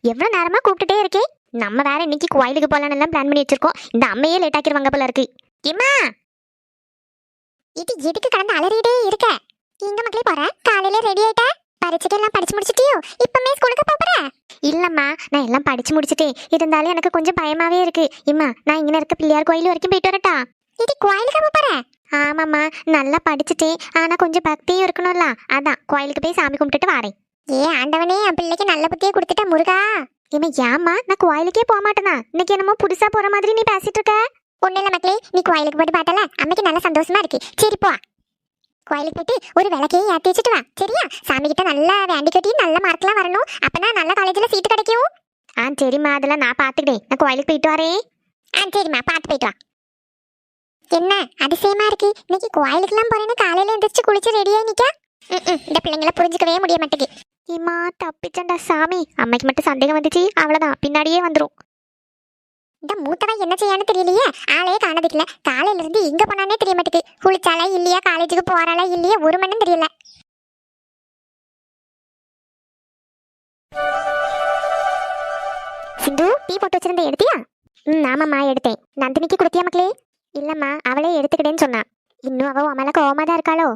எவ்வளவு நேரமா கூப்பிட்டுட்டே இருக்கே? நம்ம வேற இன்னைக்கு கோயிலுக்கு போகலான்னு எல்லாம் பிளான் பண்ணி வச்சிருக்கோம். இந்த அம்மையே லேட் ஆக்கிடுவாங்க போல இருக்கு. இம்மா! இது எதுக்கு கடந்து அலறிட்டே இருக்க? எங்க மக்களே போற? காலையில ரெடி ஆயிட்ட? பரீட்சைக்கு எல்லாம் படிச்சு முடிச்சிட்டியோ? இப்பமே ஸ்கூலுக்கு போற இல்லம்மா நான் எல்லாம் படிச்சு முடிச்சிட்டேன். இருந்தாலும் எனக்கு கொஞ்சம் பயமாவே இருக்கு. இம்மா நான் இங்கே இருக்க பிள்ளையார் கோயில் வரைக்கும் போயிட்டு வரட்டா? இது கோயிலுக்கு போற? ஆமாம்மா நல்லா படிச்சுட்டேன். ஆனா கொஞ்சம் பக்தியும் இருக்கணும்ல. அதான் கோயிலுக்கு போய் சாமி கும்பிட்டுட்டு வரேன். ஏ ஆண்டவனே என் பிள்ளைக்கு நல்ல புத்தியை கொடுத்துட்ட முருகா? இவன் ஏம்மா? நான் கோயிலுக்கே போக மாட்டேனா? இன்னைக்கு என்னமோ புதுசா போற மாதிரி நீ பேசிட்டு இருக்க. ஒண்ணு இல்ல மக்களே நீ கோயிலுக்கு போயிட்டு பார்த்தல அம்மைக்கு நல்ல சந்தோஷமா இருக்கு. சரி போ. கோயிலுக்கு போயிட்டு ஒரு விளக்கையும் ஏற்றி வச்சுட்டு வா. சரியா? சாமி கிட்ட நல்லா வேண்டி கட்டி நல்ல மார்க்லாம் வரணும். அப்பதான் நல்ல காலேஜ்ல சீட்டு கிடைக்கும். ஆ சரிம்மா அதெல்லாம் நான் பாத்துக்கிட்டேன் நான் கோயிலுக்கு போயிட்டு வரேன். ஆ சரிம்மா பார்த்து போயிட்டு வா. என்ன? அதிசயமா இருக்கு. இன்னைக்கு கோயிலுக்குலாம் போறேன்னு காலையில எந்திரிச்சு குளிச்சு ரெடியாகி நிக்க? இந்த பிள்ளைங்கள புரிஞ்சுக்கவே முடிய மாட்டேங்குது. இம்மா தப்பிச்சண்டா சாமி. அம்மைக்கு மட்டும் சந்தேகம் வந்துச்சு. அவ்வளவுதான். பின்னாடியே வந்துரும். இந்த மூத்தவன் என்ன செய்யான்னு தெரியலையே. ஆளையே காணதுக்கல. காலையில இருந்து எங்க போனானே தெரிய மாட்டேங்குது. குளிச்சாலா இல்லையா காலேஜுக்கு போறாளா இல்லையா ஒரு மண்ணும் தெரியல. சிந்து டீ போட்டு வச்சிருந்த எடுத்தியா? ம் ஆமாம்மா எடுத்தேன். நந்தினிக்கு கொடுத்தியா மக்களே? இல்லம்மா அவளே எடுத்துக்கிட்டேன்னு சொன்னா. இன்னும் அவ உன் மேல கோவமா தான் இருக்காளோ?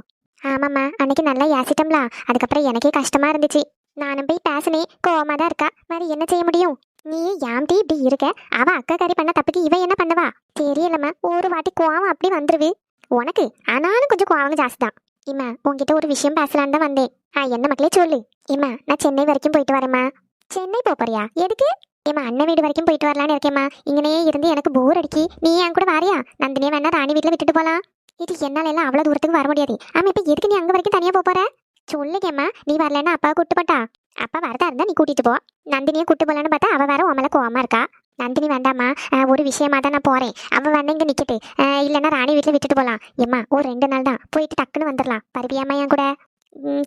ஆமாம்மா அன்னைக்கு நல்லா ஏசிட்டோம்ல அதுக்கப்புறம் எனக்கே கஷ்டமா இருந்துச்சு. நானும் போய் பேசினேன். கோவமாக தான் இருக்கா. மாதிரி என்ன செய்ய முடியும்? நீ யாம்டி இப்படி இருக்க? அவ அக்கா கறி பண்ண தப்புக்கு இவ என்ன பண்ணவா? தெரியலம்மா. ஒரு வாட்டி கோவம் அப்படி வந்துருவு உனக்கு ஆனாலும் கொஞ்சம் கோவம் ஜாஸ்தி தான். இம்மா உங்ககிட்ட ஒரு விஷயம் பேசலான்னு தான் வந்தேன். ஆ என்ன மக்களே சொல்லு. இம்மா நான் சென்னை வரைக்கும் போயிட்டு வரேம்மா. சென்னை போப் போறியா? எதுக்கு? ஏமா அண்ணன் வீடு வரைக்கும் போயிட்டு வரலான்னு இருக்கேம்மா. இங்கனே இருந்து எனக்கு போர் அடிக்கி. நீ என் கூட வாரியா? நந்தினியை வேணா ராணி வீட்டில் விட்டுட்டு போகலாம் இது என்னால எல்லாம் அவ்வளோ தூரத்துக்கு வர முடியாது. ஆமா இப்போ எதுக்கு நீ அங்கே வரைக்கும் தனியாக போப் போற? சொல்லுங்கம்மா நீ வரலன்னா அப்பா கூட்டு போட்டா அப்பா வரதா இருந்தா நீ கூட்டிட்டு போ. நந்தினியை கூட்டு போலான்னு பார்த்தா அவ வேற உன் மேல கோவமா இருக்கா. நந்தினி வேண்டாம்மா ஒரு விஷயமா தான் நான் போறேன். அவ வந்து இங்க நிக்கட்டு. இல்லைன்னா ராணி வீட்டில் விட்டுட்டு போலாம். எம்மா ஒரு ரெண்டு நாள் தான். போயிட்டு டக்குன்னு வந்துடலாம் பருப்பியாம்மா என் கூட.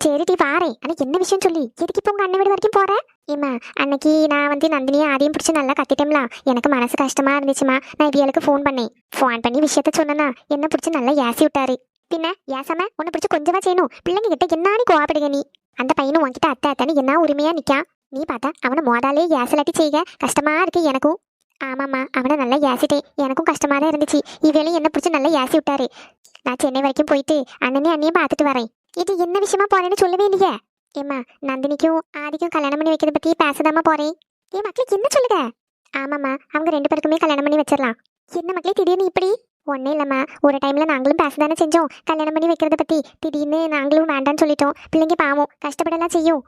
சரிடி வாரேன் ஆனா என்ன விஷயம் சொல்லி? எதுக்கு இப்போ உங்கள் அண்ணன் வீடு வரைக்கும் போகிறேன் ஏம்மா அன்னைக்கு நான் வந்து நந்தினியை ஆதியம் பிடிச்சி நல்லா கத்திட்டேம்ல. எனக்கு மனசு கஷ்டமாக இருந்துச்சுமா நான் இவியலுக்கு ஃபோன் பண்ணேன். ஃபோன் பண்ணி விஷயத்த சொன்னேன்னா என்ன பிடிச்சி நல்லா ஏசி விட்டாரு. பின்ன ஏசாம உன்னை பிடிச்சி கொஞ்சமாக செய்யணும். பிள்ளைங்க கிட்ட என்னானு கோவப்படுங்க நீ? அந்த பையனும் உன்கிட்ட அத்தை அத்தைன்னு என்ன உரிமையாக நிக்கான் நீ பார்த்தா அவனை மோதாலே ஏசலாட்டி செய்க. கஷ்டமாக இருக்கு எனக்கும். ஆமாம்மா அவனை நல்லா ஏசிட்டேன். எனக்கும் கஷ்டமாக தான் இருந்துச்சு. இவளையும் என்ன பிடிச்சி நல்லா ஏசி விட்டாரு. நான் சென்னை வரைக்கும் போயிட்டு அண்ணனையும் அண்ணியும் பார்த்துட்டு வரேன். இது என்ன விஷயமா போறேன்னு சொல்லவே இல்லையே? ஏம்மா நந்தினிக்கும் ஆதிக்கும் கல்யாணம் பண்ணி வைக்கிறத பத்தி பேசதாமா போறேன். ஏ மக்களுக்கு என்ன சொல்லுங்க ஆமாம்மா அவங்க ரெண்டு பேருக்குமே கல்யாணம் பண்ணி வச்சிடலாம் என்ன மக்களே திடீர்னு இப்படி? ஒன்றும் இல்லைம்மா ஒரு டைம்ல நாங்களும் பேசதானே செஞ்சோம். கல்யாணம் பண்ணி வைக்கிறத பத்தி திடீர்னு நாங்களும் வேண்டாம்னு சொல்லிட்டோம். பிள்ளைங்க பாவம் கஷ்டப்படலாம் செய்யும்.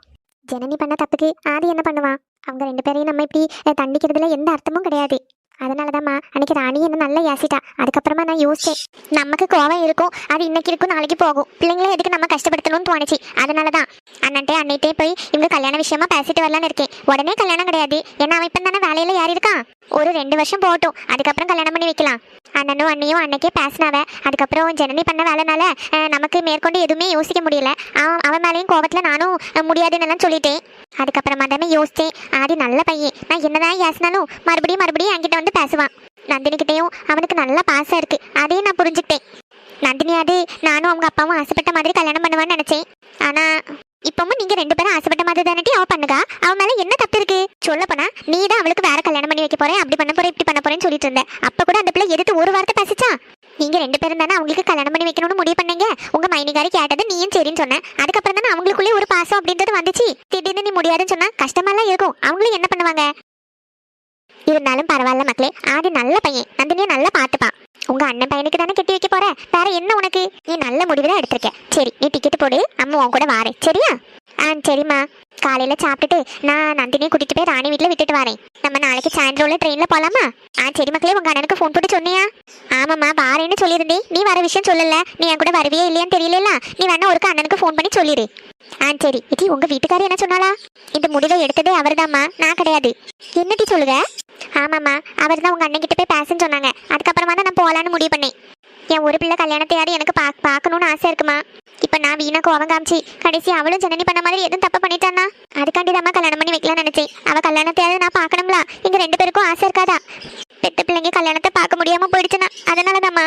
ஜனனி பண்ண தப்புக்கு ஆதி என்ன பண்ணுவான்? அவங்க ரெண்டு பேரையும் நம்ம இப்படி தண்டிக்கிறதுல எந்த அர்த்தமும் கிடையாது. அதனாலதாம்மா அன்னைக்கு ராணி என்ன நல்லா ஏசிட்டா அதுக்கப்புறமா நான் யோசிச்சேன் நமக்கு கோவம் இருக்கும் அது இன்னைக்கு இருக்கும் நாளைக்கு போகும். பிள்ளைங்கள எதுக்கு நம்ம கஷ்டப்படுத்தணும்னு தோணுச்சு. அதனாலதான் அண்ணன்ட்டே அன்னைட்டே போய் இவங்க கல்யாண விஷயமா பேசிட்டு வரலான்னு இருக்கேன். உடனே கல்யாணம் கிடையாது. ஏன்னா அவன் இப்ப தானே வேலையில ஏறி இருக்கான்? ஒரு ரெண்டு வருஷம் போட்டும் அதுக்கப்புறம் கல்யாணம் பண்ணி வைக்கலாம். அண்ணனும் அண்ணியும் அன்னைக்கே பேசினாவ. அதுக்கப்புறம் ஜனனி பண்ண வேலைனால நமக்கு மேற்கொண்டு எதுவுமே யோசிக்க முடியல. அவன் அவன் மேலேயும் கோவத்துல நானும் முடியாதுன்னு எல்லாம் சொல்லிட்டேன். அதுக்கப்புறமா தானே யோசிச்சேன். ஆதி நல்ல பையன். நான் என்னதான் ஏசினாலும் மறுபடியும் மறுபடியும் என்கிட்ட வந்து பேசுவான். நந்தினிக்கிட்டையும் அவனுக்கு நல்ல பாசம் இருக்கு. அதையும் நான் புரிஞ்சுக்கிட்டேன். நந்தினி நானும் அவங்க அப்பாவும் ஆசைப்பட்ட மாதிரி கல்யாணம் பண்ணுவான்னு நினைச்சேன். ஆனா இப்பவும் நீங்க ரெண்டு பேரும் ஆசைப்பட்ட மாதிரி தானே அவ பண்ணுகா அவ மேல என்ன தப்பு இருக்கு? சொல்ல போனா நீ தான் அவளுக்கு வேற கல்யாணம் பண்ணி வைக்க போறேன் அப்படி பண்ண போறேன் இப்படி பண்ண போறேன்னு சொல்லிட்டு இருந்தேன். அப்ப கூட அந்த பிள்ளை எதிர்த்து ஒரு வார்த்தை பேசிச்சா? நீங்க ரெண்டு பேரும் தானே அவங்களுக்கு கல்யாணம் பண்ணி வைக்கணும்னு முடிவு பண்ணீங்க? உங்க மைனிகாரி கேட்டது நீயும் சரின்னு சொன்ன. அதுக்கப்புறம் தானே அவங்களுக்குள்ளே ஒரு பாசம் அப்படின்றது வந்துச்சு. திடீர்னு நீ முடியாதுன்னு சொன்னா கஷ்டமாலாம் இருக்கும். அவங்களும் என்ன பண்ணுவாங்க? இருந்தாலும் பரவாயில்ல மக்களே ஆதி நல்ல பையன். நந்தினியை நல்லா பார்த்துப்பான். உங்க அண்ணன் பையனுக்கு தானே கட்டி வைக்க போற? வேற என்ன உனக்கு? நீ நல்ல முடிவு தான் எடுத்திருக்க. சரி நீ டிக்கெட் போடு. அம்மா உன் கூட வாரேன். சரியா? ஆ சரிம்மா. காலையில சாப்பிட்டுட்டு நான் நந்தினியை கூட்டிட்டு போய் ராணி வீட்ல விட்டுட்டு வரேன். நம்ம நாளைக்கு சாயந்தரம்ல ட்ரெயினில் போலாமா? ஆ சரி மக்களே உங்க அண்ணனுக்கு ஃபோன் போட்டு சொன்னியா? ஆமாம்மா வாரேன்னு சொல்லியிருந்தேன். நீ வர விஷயம் சொல்லல. நீ என் கூட வருவியே இல்லையான்னு தெரியல நீ வேணா ஒருக்க அண்ணனுக்கு ஃபோன் பண்ணி சொல்லிடு ஆ சரி. இது உங்க வீட்டுக்காரர் என்ன சொன்னாலா இந்த முடிவை எடுத்ததே அவர்தாம்மா. நான் கிடையாது. என்னட்டி சொல்லுங்க ஆமாம்மா அவர் தான் உங்க அண்ணன் கிட்ட போய் பேசுன்னு சொன்னாங்க. அதுக்கப்புறமா தான் நான் போகலான்னு முடிவு பண்ணேன். என் ஒரு பிள்ளை கல்யாணத்தையாவது எனக்கு பா பார்க்கணும்னு ஆசை இருக்குமா? இப்போ நான் வீணா கோவம் காமிச்சு கடைசி அவளும் ஜனனி பண்ண மாதிரி எதுவும் தப்பு பண்ணிட்டானா அதுக்காண்டி தான் கல்யாணம் பண்ணி வைக்கலாம்னு நினச்சேன். அவ கல்யாணத்தையாவது நான் பார்க்கணும்ல? எங்கள் ரெண்டு பேருக்கும் ஆசை இருக்காதா? பெத்த பிள்ளைங்க கல்யாணத்தை பார்க்க முடியாம போயிடுச்சுன்னா அதனாலதாம்மா.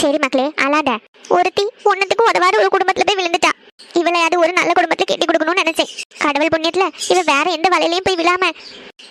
சரி மக்களே அழாத. ஒருத்தி ஒன்னத்துக்கும் உதவாத ஒரு குடும்பத்துல போய் விழுந்துட்டா. இவளையாவது ஒரு நல்ல குடும்பத்துல கட்டி கொடுக்கணும்னு நினைச்சேன். கடவுள் புண்ணியத்துல இவ வேற எந்த வலையிலயும் போய் விழாம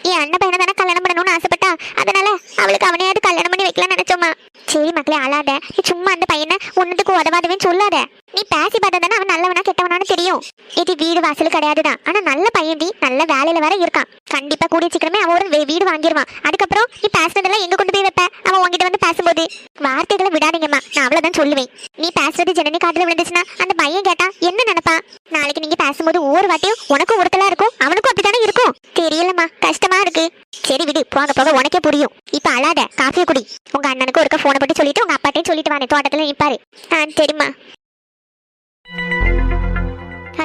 என் அண்ணன் பையனை தானே கல்யாணம் பண்ணணும்னு ஆசைப்பட்டா அதனால அவளுக்கு அவனையாவது கல்யாணம் பண்ணி வைக்கலாம்னு நினைச்சோமா சரி மக்களே அழாத. நீ சும்மா அந்த பையனை ஒன்னுத்துக்கு உதவாதவன் சொல்லாத. நீ பேசி பார்த்தா அவன் நல்லவனா கெட்டவனான்னு தெரியும். இது வீடு வாசல் கிடையாதுதான். ஆனா நல்ல பையன் டி நல்ல வேலையில வேற இருக்கான். கண்டிப்பா கூடிய சீக்கிரமே அவன் ஒரு வீடு வாங்கிடுவான் அதுக்கப்புறம் நீ பேசுனதெல்லாம் எங்க கொண்டு போய் வைப்ப? அவன் உங்ககிட்ட வந்து பேசும்போது. வார்த்தைகளை விடாதீங்கம்மா. நான் அவ்வளவுதான் சொல்லுவேன். நீ பேசுறது ஜனனி காதுல விழுந்துச்சுன்னா அந்த பையன் கேட்டா என்ன நினைப்பா நாளைக்கு நீங்க பேசும்போது ஒவ்வொரு வாட்டியும் உனக்கும் ஒருத்தலா இருக்கும் அவனுக்கும் அப்படித்தானே இருக்கும்? தெரியலம்மா. கஷ்டமா இருக்கு. சரி விடு போக போக உனக்கே புரியும். இப்ப அழாத. காஃபியை குடி. உங்க அண்ணனுக்கு ஒருக்க போனை போட்டு சொல்லிட்டு உங்க அப்பாட்டையும் சொல்லிட்டு வாங்க தோட்டத்துல நிப்பாரு. ஆ சரிம்மா.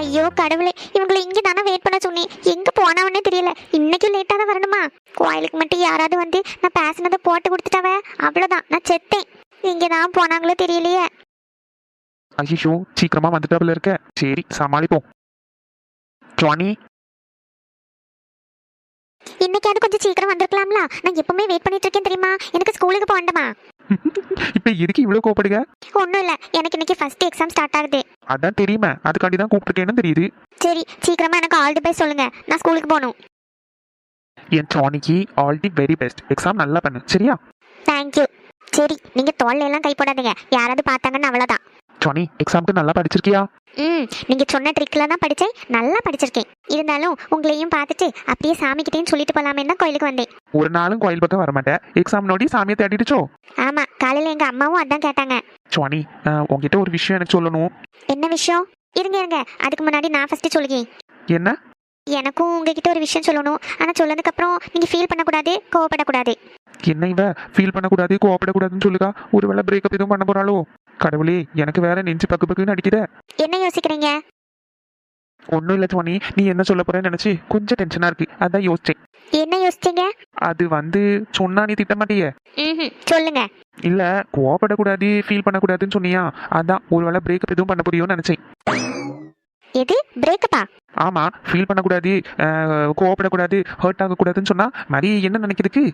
ஐயோ கடவுளே. இவங்களை இங்கே தானே வெயிட் பண்ண சொன்னேன். எங்க போனவனே தெரியல. இன்னைக்கு லேட்டாக தான் வரணுமா? கோயிலுக்கு மட்டும் யாராவது வந்து நான் பேசினதை போட்டு கொடுத்துட்டாவே? அவ்வளோதான் நான் செத்தேன். இங்கே தான் போனாங்களோ தெரியலையே. ஐயோ சீக்கிரமா வந்துட்டாப்புல இருக்க. சரி சமாளிப்போம். ஜானி இன்னைக்காவது கொஞ்சம் சீக்கிரம் வந்திருக்கலாம்ல. நான் எப்பவுமே வெயிட் பண்ணிட்டு இருக்கேன் தெரியுமா? எனக்கு ஸ்கூலுக்கு போகணுமா? இப்ப எதுக்கு இவ்வளவு கோப்படுங்க ஒன்றும் இல்லை. எனக்கு இன்னைக்கு ஃபர்ஸ்ட் எக்ஸாம் ஸ்டார்ட் ஆகுது. அதான் தெரியுமே. அதுக்காண்டி தான் கூப்பிட்டுருக்கேன்னு தெரியுது. சரி சீக்கிரமா எனக்கு ஆல் தி பெஸ்ட் சொல்லுங்க. நான் ஸ்கூலுக்கு போகணும். என் ஜானிக்கு all the very best exam நல்லா பண்ணு. சரியா? தேங்க்யூ சரி நீங்க தோல்ல எல்லாம் கை போடாதீங்க யாராவது பார்த்தாங்கன்னு அவ்வளவுதான். ஜானி எக்ஸாம்க்கு நல்லா படிச்சிருக்கியா? ம் நீங்க சொன்ன ட்ரிக்ல தான் படிச்சேன். நல்லா படிச்சிருக்கேன். இருந்தாலும் உங்களையும் பார்த்துட்டு அப்படியே சாமிக்கிட்டேன்னு சொல்லிட்டு போலாமே தான் கோயிலுக்கு வந்தேன். ஒரு நாளும் கோயில் பக்கம் வரமாட்டேன். எக்ஸாம் நோடி சாமியை தேடிடுச்சோ ஆமா காலையில எங்க அம்மாவும் அதான் கேட்டாங்க. ஜானி உன்கிட்ட ஒரு விஷயம் எனக்கு சொல்லணும். என்ன விஷயம்? இருங்க இருங்க. அதுக்கு முன்னாடி நான் ஃபர்ஸ்ட் சொல்லுங்க என்ன? எனக்கும் உங்ககிட்ட ஒரு விஷயம் சொல்லணும். ஆனா சொன்னதுக்கு அப்புறம் நீங்க ஃபீல் பண்ணக்கூடாது கோவப்படக்கூடாது. என்ன இவ? ஃபீல் பண்ணக்கூடாது கோவப்படக்கூடாதுன்னு சொல்லுக்கா ஒருவேளை பிரேக்கப் எதுவும் பண்ண போறாளோ? கடவுளே எனக்கு வேற நெஞ்சு பக்கு பக்குன்னு அடிக்குத. என்ன யோசிக்கிறீங்க? ஒன்றும் இல்லை ஜானி நீ என்ன சொல்ல போறேன்னு நினைச்சு கொஞ்சம் டென்ஷனா இருக்கு. அதான் யோசிச்சேன். என்ன யோசிச்சீங்க? அது வந்து சொன்னா நீ திட்ட மாட்டியே. சொல்லுங்க. இல்ல கோவப்படக்கூடாது ஃபீல் பண்ணக்கூடாதுன்னு சொன்னியா? அதான் ஒருவேளை பிரேக்கப் எதுவும் பண்ண புரியும்னு நினைச்சேன். எது? பிரேக்கப்பா ஆமா ஃபீல் பண்ணக்கூடாது கோவப்படக்கூடாது ஹர்ட் ஆகக்கூடாதுன்னு சொன்னா மாதிரி என்ன நினைக்கிறதுக்கு?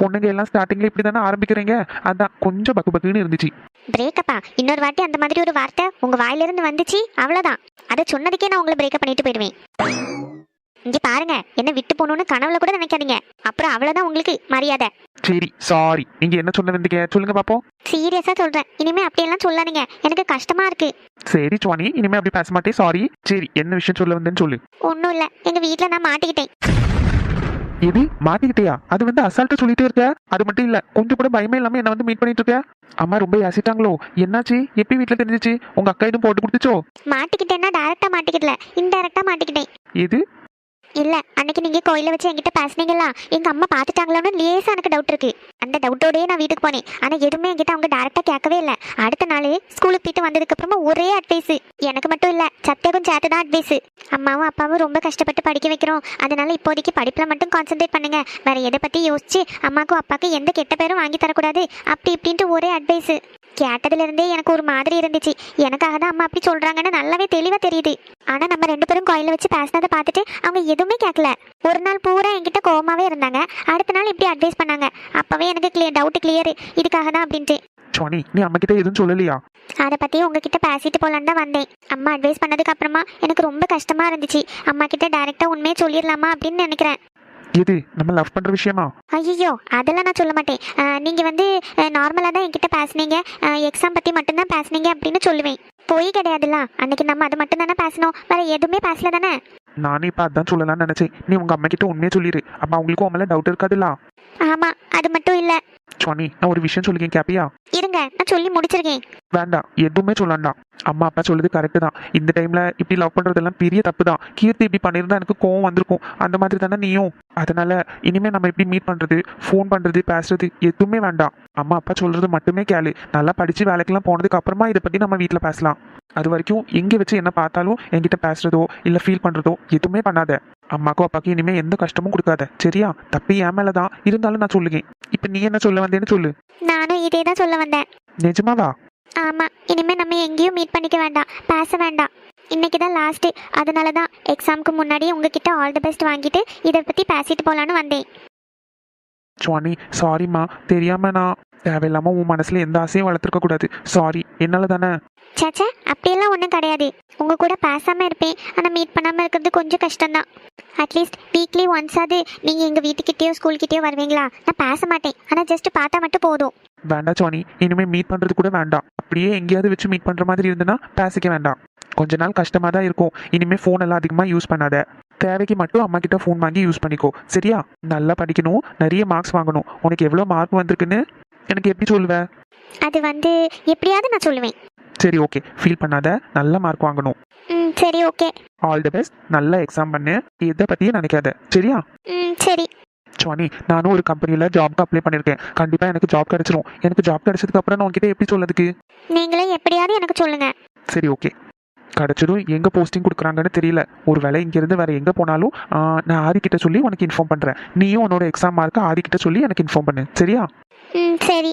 பொண்ணுங்க எல்லாம் ஸ்டார்டிங்ல இப்படி தானே ஆரம்பிக்கிறீங்க? அதான் கொஞ்சம் பக்கு பக்குன்னு இருந்துச்சு. பிரேக்கப்பா இன்னொரு வாட்டி அந்த மாதிரி ஒரு வார்த்தை உங்க வாயிலிருந்து வந்துச்சு அவ்வளவுதான். அதை சொன்னதுக்கே நான் உங்களை பிரேக்கப் பண்ணிட்டு போயிடுவேன். இங்க பாருங்க என்ன விட்டு போகணும்னு கனவுல கூட நினைக்காதீங்க. அப்புறம் அவ்வளவுதான் உங்களுக்கு மரியாதை. சரி சாரி நீங்க என்ன சொல்ல வந்தீங்க? சொல்லுங்க பாப்போம். சீரியஸா சொல்றேன். இனிமே அப்படியெல்லாம் சொல்லாதீங்க. எனக்கு கஷ்டமா இருக்கு. சரி சுவானி இனிமே அப்படி பேச மாட்டேன். சாரி சரி என்ன விஷயம் சொல்ல வந்தேன்னு சொல்லு. ஒன்றும் இல்லை. எங்க வீட்டில் நான் மாட்டிக்கிட்டேன். எது மாட்டிக்கிட்டியா? அது வந்து அசால்ட்டா சொல்லிட்டே இருக்க. அது மட்டும் இல்ல கொஞ்சம் கூட பயமே இல்லாம என்ன வந்து மீட் பண்ணிட்டு இருக்க. அம்மா ரொம்ப யாசிட்டாங்களோ என்னாச்சு? எப்படி வீட்ல தெரிஞ்சிச்சு? உங்க அக்கா எதுவும் போட்டு கொடுத்துச்சோ? மாட்டிக்கிட்டேன்னா டைரக்டா மாட்டிக்கிடல. இன்டைரக்டா மாட்டிக்கிட்டேன். எது? இல்ல அன்னைக்கு நீங்க கோயில வச்சு என்கிட்ட பேசுனீங்களா எங்க அம்மா பாத்துட்டாங்களோன்னு லேசா எனக்கு டவுட் இருக்கு. அந்த டவுட்டோடயே நான் வீட்டுக்கு போனேன். ஆனா எதுவுமே என்கிட்ட அவங்க டேரெக்டாக கேட்கவே இல்ல. அடுத்த நாள் ஸ்கூலுக்கு போயிட்டு வந்ததுக்கு அப்புறமா ஒரே அட்வைஸ் எனக்கு மட்டும் இல்ல சத்தியக்கும் சேர்த்து தான் அட்வைஸ் அம்மாவும் அப்பாவும் ரொம்ப கஷ்டப்பட்டு படிக்க வைக்கிறோம். அதனால இப்போதைக்கு படிப்புல மட்டும் கான்சென்ட்ரேட் பண்ணுங்க. வேற எதை பத்தி யோசிச்சு அம்மாக்கும் அப்பாக்கும் எந்த கெட்ட பேரும் வாங்கி தரக்கூடாது. அப்படி இப்படின்ட்டு ஒரே அட்வைஸ் கேட்டதுல இருந்தே எனக்கு ஒரு மாதிரி இருந்துச்சு. எனக்காக தான் அம்மா அப்படி சொல்றாங்கன்னு நல்லாவே தெளிவா தெரியுது. ஆனா நம்ம ரெண்டு பேரும் கோயில வச்சு பேசினதை பார்த்துட்டு அவங்க எதுவுமே கேட்கல ஒரு நாள் பூரா என்கிட்ட கோவமாவே இருந்தாங்க. அடுத்த நாள் இப்படி அட்வைஸ் பண்ணாங்க. அப்பவே எனக்கு கிளியர் டவுட் கிளியர் இதுக்காக தான் அப்படின்ட்டு. சுவானி நீ அம்மா கிட்ட எதுவும் சொல்லலையா? அதை பத்தி உங்ககிட்ட பேசிட்டு போலான்னு தான் வந்தேன். அம்மா அட்வைஸ் பண்ணதுக்கு அப்புறமா எனக்கு ரொம்ப கஷ்டமா இருந்துச்சு. அம்மா கிட்ட டைரக்டா உண்மையே சொல்லிடலாமா அப்படின்னு நினைக்கிறேன். எது? நம்ம லவ் பண்ற விஷயமா? ஐயோ அதெல்லாம் நான் சொல்ல மாட்டேன். நீங்க வந்து நார்மலாக தான் என்கிட்ட பேசுனீங்க. எக்ஸாம் பத்தி மட்டும்தான் பேசுனீங்க அப்படின்னு சொல்லுவேன். பொய் கிடையாதுல்ல. அன்னைக்கு நம்ம அது மட்டும் தானே பேசணும். வேற எதுவுமே பேசல தானே? நானே இப்ப அதான் சொல்லலாம்னு நினைச்சேன். நீ உங்க அம்மா கிட்ட உண்மையே சொல்லிடு அப்ப அவங்களுக்கும் உன் மேல டவுட் இருக்காதுல்ல? ஆமா அது மட்டும் இல்ல. சுவானி நான் ஒரு விஷயம் சொல்லிக்கேன் கேப்பியா? இருங்க நான் சொல்லி முடிச்சிருக்கேன். வேண்டாம் எதுவுமே சொல்லண்டா அம்மா அப்பா சொல்லுது கரெக்டு தான். இந்த டைம்ல இப்படி லவ் பண்றதெல்லாம் பெரிய தப்பு தான். கீர்த்தி இப்படி பண்ணியிருந்தா எனக்கு கோவம் வந்திருக்கும். அந்த மாதிரி தானே நீயும்? அதனால இனிமே நம்ம எப்படி மீட் பண்றது ஃபோன் பண்றது பேசுறது எதுவுமே வேண்டாம். அம்மா அப்பா சொல்றது மட்டுமே கேளு. நல்லா படிச்சு வேலைக்கெல்லாம் போனதுக்கு அப்புறமா இதை பத்தி நம்ம வீட்டில் பேசலாம். அது வரைக்கும் எங்க வச்சு என்ன பார்த்தாலும் என்கிட்ட பேசுறதோ இல்ல ஃபீல் பண்றதோ எதுவுமே பண்ணாத. அம்மாக்கும் அப்பாக்கும் இனிமே எந்த கஷ்டமும் கொடுக்காத. சரியா? தப்பு என் மேலதான். இருந்தாலும் நான் சொல்லுங்க இப்ப நீ என்ன சொல்ல வந்தேன்னு சொல்லு. நானும் இதே தான் சொல்ல வந்தேன். நிஜமாவா? ஆமா. இனிமே நம்ம எங்கேயும் மீட் பண்ணிக்க வேண்டாம். பேச வேண்டாம். இன்னைக்கு தான் லாஸ்ட் அதனால தான் எக்ஸாமுக்கு முன்னாடி உங்ககிட்ட ஆல் தி பெஸ்ட் வாங்கிட்டு இதை பத்தி பேசிட்டு போலான்னு வந்தேன். சுவானி சாரிம்மா தெரியாம நான் தேவையில்லாம உன் மனசுல எந்த ஆசையும் வளர்த்துருக்க கூடாது. சாரி என்னால தானே? சேச்சே அப்படியெல்லாம் ஒன்றும் கிடையாது. உங்கள் கூட பேசாமல் இருப்பேன். ஆனால் மீட் பண்ணாமல் இருக்கிறது கொஞ்சம் கஷ்டம்தான். அட்லீஸ்ட் வீக்லி ஒன்ஸாவது நீங்கள் எங்கள் வீட்டுக்கிட்டேயோ ஸ்கூல்கிட்டயோ வருவீங்களா? நான் பேச மாட்டேன். ஆனால் ஜஸ்ட் பார்த்தா மட்டும் போதும். வேண்டாம் சோனி இனிமே மீட் பண்றது கூட வேண்டாம். அப்படியே எங்கேயாவது வச்சு மீட் பண்ற மாதிரி இருந்ததுன்னா பேசிக்க வேண்டாம். கொஞ்ச நாள் கஷ்டமா தான் இருக்கும். இனிமே ஃபோன் எல்லாம் அதிகமா யூஸ் பண்ணாத. தேவைக்கு மட்டும் அம்மா கிட்ட ஃபோன் வாங்கி யூஸ் பண்ணிக்கோ. சரியா? நல்லா படிக்கணும். நிறைய மார்க்ஸ் வாங்கணும். உனக்கு எவ்வளோ மார்க் வந்திருக்குன்னு எனக்கு எப்படி சொல்லுவ? அது வந்து எப்படியாவது நான் சொல்லுவேன். சரி ஓகே ஃபீல் பண்ணாத. நல்ல மார்க் வாங்கணும். ம் சரி ஓகே ஆல் தி பெஸ்ட் நல்ல எக்ஸாம் பண்ணு. எதை பத்தியும் நினைக்காத. சரியா? ம் சரி. சுவானி நானும் ஒரு கம்பெனியில் ஜாப்க்கு அப்ளை பண்ணியிருக்கேன் கண்டிப்பாக எனக்கு ஜாப் கிடைச்சிரும். எனக்கு ஜாப் கிடைச்சதுக்கு அப்புறம் நான் உன்கிட்ட எப்படி சொல்லதுக்கு நீங்களே எப்படியாவது எனக்கு சொல்லுங்கள் சரி ஓகே கிடைச்சதும் எங்கே போஸ்டிங் கொடுக்குறாங்கன்னு தெரியல. ஒரு வேளை இங்கேருந்து வேற எங்கே போனாலும் நான் ஆதிக்கிட்ட சொல்லி உனக்கு இன்ஃபார்ம் பண்ணுறேன் நீயும் உன்னோட எக்ஸாம் மார்க்கை ஆதிக்கிட்ட சொல்லி எனக்கு இன்ஃபார்ம் பண்ணு. சரியா? சரி.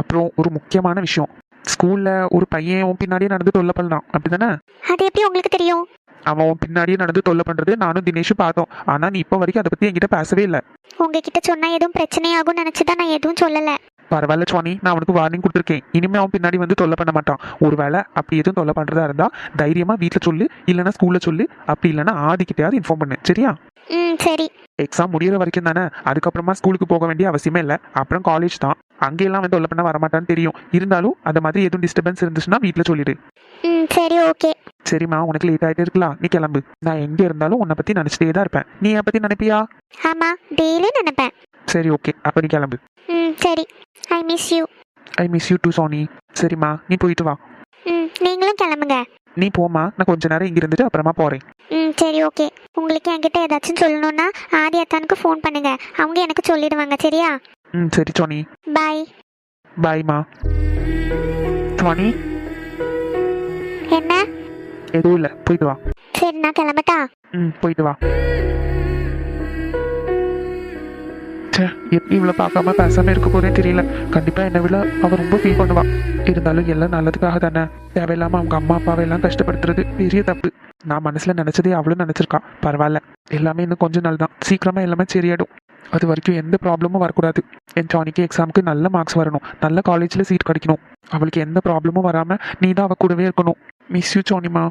அப்புறம் ஒரு முக்கியமான விஷயம். ஸ்கூலில் ஒரு பையன் பின்னாடியே நடந்து தொல்லை பண்ணலாம் அப்படி தானே அது எப்படி உங்களுக்கு தெரியும்? அவன் பின்னாடியே நடந்து தொல்லை பண்ணுறது நானும் தினேஷும் பார்த்தோம். ஆனால் நீ இப்போ வரைக்கும் அதை பற்றி என்கிட்ட பேசவே இல்லை. உங்ககிட்ட சொன்னால் எதுவும் பிரச்சனையாகும்னு நினச்சி தான் நான் எதுவும் சொல்லலை. பரவாயில்ல சுவாமி நான் அவனுக்கு வார்னிங் கொடுத்துருக்கேன். இனிமே அவன் பின்னாடி வந்து தொல்லை பண்ண மாட்டான். ஒருவேளை அப்படி எதுவும் தொல்லை பண்றதா இருந்தா தைரியமா வீட்டில் சொல்லு இல்லைன்னா ஸ்கூல்ல சொல்லு. அப்படி இல்லைன்னா ஆதிக்கிட்டயாவது இன்ஃபார்ம் பண்ணு. சரியா? ம் சரி. எக்ஸாம் முடியிற வரைக்கும் தானே. அதுக்கப்புறமா ஸ்கூலுக்கு போக வேண்டிய அவசியமே இல்லை. அப்புறம் காலேஜ் தான். அங்கெல்லாம் வந்து தொல்லை பண்ண வரமாட்டான்னு தெரியும். இருந்தாலும் அந்த மாதிரி எதுவும் டிஸ்டர்பன்ஸ் இருந்துச்சுன்னா வீட்டில் சொல்லிடு. ம் சரி ஓகே. சரிம்மா உனக்கு லேட் ஆகிட்டே இருக்கலாம். நீ கிளம்பு. நான் எங்கே இருந்தாலும் உன்னை பற்றி நினச்சிட்டே தான் இருப்பேன். நீ என் பற்றி நினைப்பியா? ஆமாம் டெய்லி நினைப்பேன். சரி ஓகே. அப்போ நீ கிளம்பு. சரி. I miss you I miss you too Soni சரிம்மா நீ போயிட்டு வா. ம் நீங்களும் கிளம்புங்க. நீ போம்மா நான் கொஞ்ச நேரம் இங்க இருந்துட்டு அப்புறமா போறேன். ம் சரி ஓகே. உங்களுக்கு என்கிட்ட ஏதாச்சும் சொல்லணும்னா ஆதி அத்தானுக்கு ஃபோன் பண்ணுங்க. அவங்க எனக்கு சொல்லிடுவாங்க சரியா? ம் சரி சோனி பாய் பாய்மா சோனி என்ன? எதுவும் இல்லை போயிட்டு வா. சரி நான் கிளம்பட்டா? ம் போயிட்டு வா. எப்படி இவ்வளோ பார்க்காம பேசாம இருக்க போறேன்னு தெரியல. கண்டிப்பா என்னை விட அவள் ரொம்ப ஃபீல் பண்ணுவாள் இருந்தாலும் எல்லாம் நல்லதுக்காக தானே. தேவையில்லாம அவங்க அம்மா அப்பாவை எல்லாம் கஷ்டப்படுத்துறது பெரிய தப்பு. நான் மனசுல நினைச்சதே அவளும் நினச்சிருக்கா. பரவாயில்ல. எல்லாமே இன்னும் கொஞ்ச நாள் தான். சீக்கிரமா எல்லாமே சரியாயிடும். அது வரைக்கும் எந்த ப்ராப்ளமும் வரக்கூடாது. என் ஜானிக்கு எக்ஸாமுக்கு நல்ல மார்க்ஸ் வரணும். நல்ல காலேஜில் சீட் கிடைக்கணும். அவளுக்கு எந்த ப்ராப்ளமும் வராமல் நீ தான் அவள் கூடவே இருக்கணும். Miss you Sonima